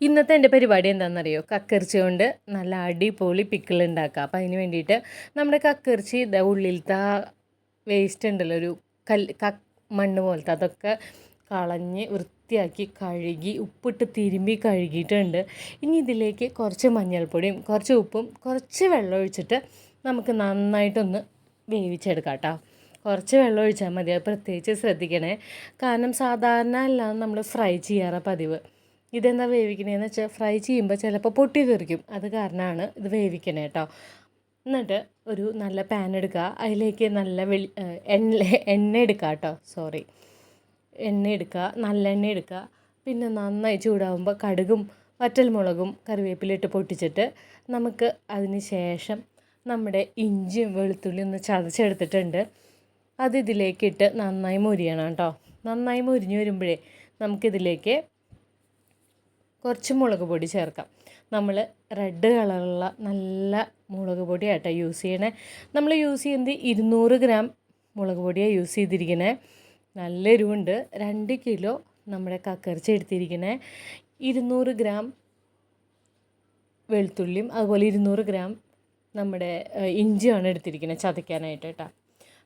ഇന്നത്തെ എന്റെ പരിപാടി എന്താണെന്നറിയോ? കക്കിറച്ചി കൊണ്ട് നല്ല അടിപൊളി പിക്കിൾ ഉണ്ടാക്കുക. അപ്പോൾ അതിന് വേണ്ടിയിട്ട് നമ്മുടെ കക്കിറച്ചി ഇതാ ഉള്ളിലത്തെ വേസ്റ്റ് ഉണ്ടല്ലോ ഒരു കല്ല് ക മണ്ണ് പോലത്തെ അതൊക്കെ കളഞ്ഞ് വൃത്തിയാക്കി കഴുകി ഉപ്പിട്ട് തിരുമ്പി കഴുകിയിട്ടുണ്ട്. ഇനി ഇതിലേക്ക് കുറച്ച് മഞ്ഞൾപ്പൊടിയും കുറച്ച് ഉപ്പും കുറച്ച് വെള്ളം ഒഴിച്ചിട്ട് നമുക്ക് നന്നായിട്ടൊന്ന് വേവിച്ചെടുക്കാം കേട്ടോ. കുറച്ച് വെള്ളം ഒഴിച്ചാൽ മതി. അത് പ്രത്യേകിച്ച് ശ്രദ്ധിക്കണേ. കാരണം സാധാരണ അല്ലാതെ നമ്മൾ ഫ്രൈ ചെയ്യാറ് പതിവ്. ഇതെന്താ വേവിക്കണേന്ന് വെച്ചാൽ ഫ്രൈ ചെയ്യുമ്പോൾ ചിലപ്പോൾ പൊട്ടി തെറിക്കും. അത് കാരണമാണ് ഇത് വേവിക്കണേ കേട്ടോ എന്നിട്ട് ഒരു നല്ല പാൻ എടുക്കുക അതിലേക്ക് നല്ല വെളി എണ്ണ എണ്ണ എടുക്കുക കേട്ടോ സോറി എണ്ണ എടുക്കുക നല്ല എണ്ണ എടുക്കുക പിന്നെ നന്നായി ചൂടാവുമ്പോൾ കടുകും വറ്റൽമുളകും കറിവേപ്പിലിട്ട് പൊട്ടിച്ചിട്ട് നമുക്ക് അതിന് ശേഷം നമ്മുടെ ഇഞ്ചിയും വെളുത്തുള്ളിയും ഒന്ന് ചതച്ചെടുത്തിട്ടുണ്ട്. അത് ഇതിലേക്കിട്ട് നന്നായി മുരിയണം കേട്ടോ നന്നായി മുരിഞ്ഞ് വരുമ്പോഴേ നമുക്കിതിലേക്ക് കുറച്ച് മുളക് പൊടി ചേർക്കാം. നമ്മൾ റെഡ് കളറുള്ള നല്ല മുളക് പൊടിയാട്ടോ യൂസ് ചെയ്യണേ. നമ്മൾ യൂസ് ചെയ്യുന്നത് ഇരുന്നൂറ് ഗ്രാം മുളക് പൊടിയാണ് യൂസ് ചെയ്തിരിക്കണേ. നല്ല എരിവുണ്ട് രണ്ട് കിലോ നമ്മുടെ കക്കറിച്ച് എടുത്തിരിക്കണേ. ഇരുന്നൂറ് ഗ്രാം വെളുത്തുള്ളിയും അതുപോലെ ഇരുന്നൂറ് ഗ്രാം നമ്മുടെ ഇഞ്ചിയാണ് എടുത്തിരിക്കുന്നത് ചതയ്ക്കാനായിട്ട് കേട്ടോ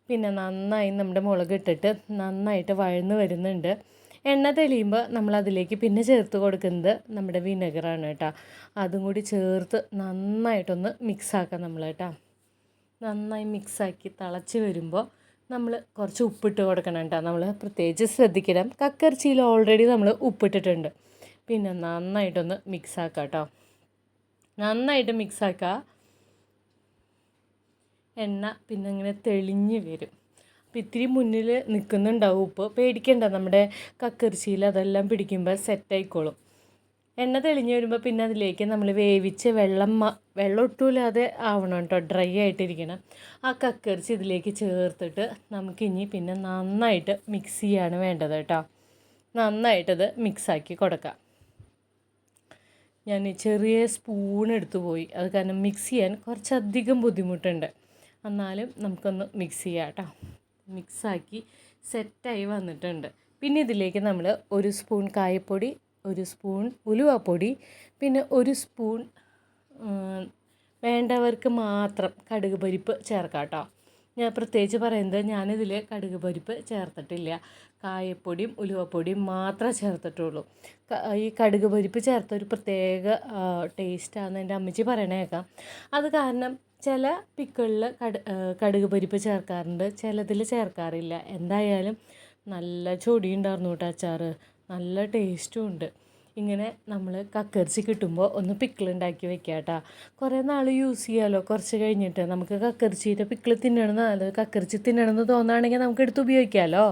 പിന്നെ നന്നായി നമ്മുടെ മുളക് ഇട്ടിട്ട് നന്നായിട്ട് വഴന്ന് വരുന്നുണ്ട്. എണ്ണ തെളിയുമ്പോൾ നമ്മൾ അതിലേക്ക് പിന്നെ ചേർത്ത് കൊടുക്കുന്നത് നമ്മുടെ വിനെഗറാണ് കേട്ടോ. അതും കൂടി ചേർത്ത് നന്നായിട്ടൊന്ന് മിക്സാക്കാം നമ്മൾ കേട്ടോ. നന്നായി മിക്സാക്കി തിളച്ച് വരുമ്പോൾ നമ്മൾ കുറച്ച് ഉപ്പിട്ട് കൊടുക്കണം കേട്ടോ. നമ്മൾ പ്രത്യേകിച്ച് ശ്രദ്ധിക്കണം. കക്കറിച്ചിയിൽ ഓൾറെഡി നമ്മൾ ഉപ്പിട്ടിട്ടുണ്ട്. പിന്നെ നന്നായിട്ടൊന്ന് മിക്സാക്കാം കേട്ടോ. നന്നായിട്ട് മിക്സാക്കുക എണ്ണ പിന്നെ ഇങ്ങനെ തെളിഞ്ഞ് വരും. അപ്പോൾ ഇത്തിരി മുന്നിൽ നിൽക്കുന്നുണ്ടാവും ഉപ്പ് പേടിക്കണ്ട. നമ്മുടെ കക്കിറച്ചിയിൽ അതെല്ലാം പിടിക്കുമ്പോൾ സെറ്റായിക്കോളും എണ്ണ തെളിഞ്ഞ് വരുമ്പോൾ പിന്നെ അതിലേക്ക് നമ്മൾ വേവിച്ച് വെള്ളം വെള്ളം ഒട്ടുമില്ലാതെ ആവണം കേട്ടോ. ഡ്രൈ ആയിട്ടിരിക്കണം. ആ കക്കിറച്ചി ഇതിലേക്ക് ചേർത്തിട്ട് നമുക്കിനി പിന്നെ നന്നായിട്ട് മിക്സ് ചെയ്യാണ് വേണ്ടത് കേട്ടോ. നന്നായിട്ടത് മിക്സാക്കി കൊടുക്കാം. ഞാൻ ചെറിയ സ്പൂൺ എടുത്തു പോയി. അത് കാരണം മിക്സ് ചെയ്യാൻ കുറച്ചധികം ബുദ്ധിമുട്ടുണ്ട്. എന്നാലും നമുക്കൊന്ന് മിക്സ് ചെയ്യാം കേട്ടോ. മിക്സാക്കി സെറ്റായി വന്നിട്ടുണ്ട്. പിന്നെ ഇതിലേക്ക് നമ്മൾ ഒരു സ്പൂൺ കായപ്പൊടി ഒരു സ്പൂൺ ഉലുവപ്പൊടി പിന്നെ ഒരു സ്പൂൺ വേണ്ടവർക്ക് മാത്രം കടുക് പരിപ്പ് ചേർക്കാം കേട്ടോ ഞാൻ പ്രത്യേകിച്ച് പറയുന്നത് ഞാനിതിൽ കടുക് പരിപ്പ് ചേർത്തിട്ടില്ല. കായപ്പൊടിയും ഉലുവപ്പൊടിയും മാത്രമേ ചേർത്തിട്ടുള്ളൂ. ഈ കടുക് പരിപ്പ് ചേർത്ത ഒരു പ്രത്യേക ടേസ്റ്റാണെന്ന് എന്റെ അമ്മച്ചി പറയണേക്കാം. അത് കാരണം ചില പിക്കിളിൽ കട് കടുക് പരിപ്പ് ചേർക്കാറുണ്ട്. ചിലതിൽ ചേർക്കാറില്ല. എന്തായാലും നല്ല ചൊടി ഉണ്ടായിരുന്നു കേട്ടോ അച്ചാർ നല്ല ടേസ്റ്റും ഉണ്ട്. ഇങ്ങനെ നമ്മൾ കക്കരിച്ചി കിട്ടുമ്പോൾ ഒന്ന് പിക്കിൾ ഉണ്ടാക്കി വെക്കുക കേട്ടോ കുറേ നാൾ യൂസ് ചെയ്യാമല്ലോ കുറച്ച് കഴിഞ്ഞിട്ട് നമുക്ക് കക്കരിച്ചീന്റെ പിക്കിൾ തിന്നണമെന്ന് അത് കക്കരിച്ചി തിന്നണമെന്ന് തോന്നുകയാണെങ്കിൽ നമുക്ക് എടുത്ത് ഉപയോഗിക്കാമല്ലോ